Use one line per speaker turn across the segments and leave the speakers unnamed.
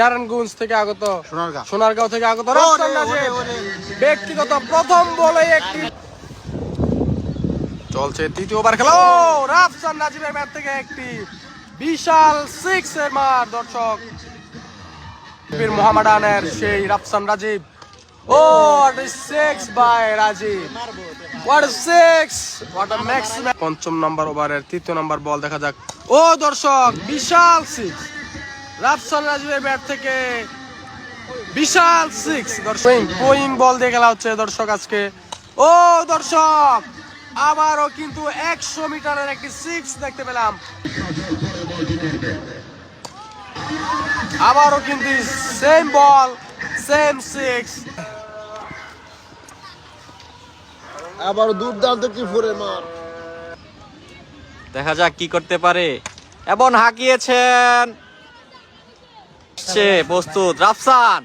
নারায়ণগঞ্জ থেকে আগত সোনারগাঁও। থেকে আগত ব্যক্তিগত প্রথম বলে একটি চলছে তৃতীয় ওভার খেলা। রাফসান নাজিবের ব্যাট থেকে একটি বিশাল সিক্স এর মার দর্শক। বীর মোহামেডানের সেই রাফসান রাজীব ও six by Rajib. What six what a maximum পঞ্চম নাম্বার ওভারের তৃতীয় নাম্বার বল দেখা যাক। ও দর্শক বিশাল সিক্স রাফসান রাজীবের ব্যাট থেকে বিশাল সিক্স দর্শক গোয়িং বল দিয়ে খেলা হচ্ছে। দর্শক আজকে ও দর্শক আবারও কিন্তু একশো মিটারের একটি সিক্স দেখতে পেলাম। আবারও কিন্তু সেম বল সেম সিক্স
আবার দুর্দান্ত কি ফোরে মার।
দেখা যাক কি করতে পারে। এবং হাঁকিয়েছেন সে প্রস্তুত। রাফসান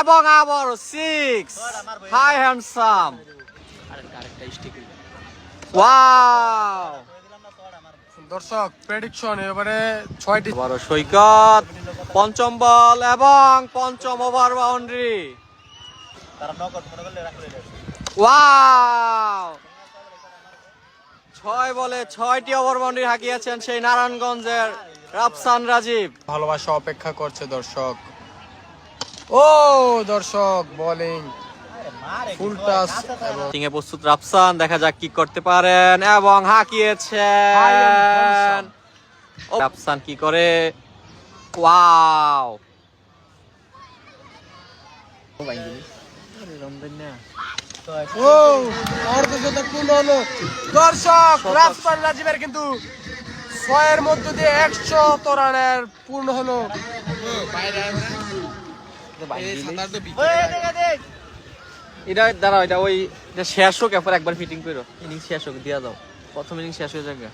এবং আবার সিক্স হাই হ্যান্ডসাম ওয়াও
দর্শক প্রেডিকশন এবারে ছয়টি
আবারও সৈকত পঞ্চম বল এবং পঞ্চম ওভার বাউন্ডারি ওয়াও ছয় বলে ছয়টি ওভার বাউন্ডারি হাঁকিয়েছেন সেই নারায়ণগঞ্জের রাফসান রাজীব।
ভালোবাসা অপেক্ষা করছে দর্শক। ও দর্শক বোলিং ফুল এবং
এ প্রস্তুত রাফসান দেখা যাক কি করতে পারেন এবং হাঁকিয়েছেন রাফসান কি করে? ওয়াও
দর্শক রাফসান রাজীবের কিন্তু ছয়ের মধ্য দিয়ে একশো রানের পূর্ণ হলো।
এটা দাঁড়া এটা ওই শেষ হোক এরপর একবার ফিটিং করো। ইনিংস শেষ হোক দিয়া দাও। প্রথম ইনিংস শেষ হয়ে যাবে।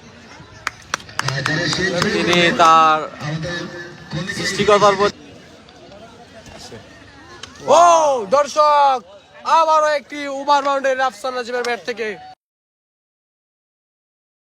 তিনি তার সৃষ্টিকতার
ও দর্শক আবারও একটি ওভার বাউন্ডারি রাফসান রাজীবের ব্যাট থেকে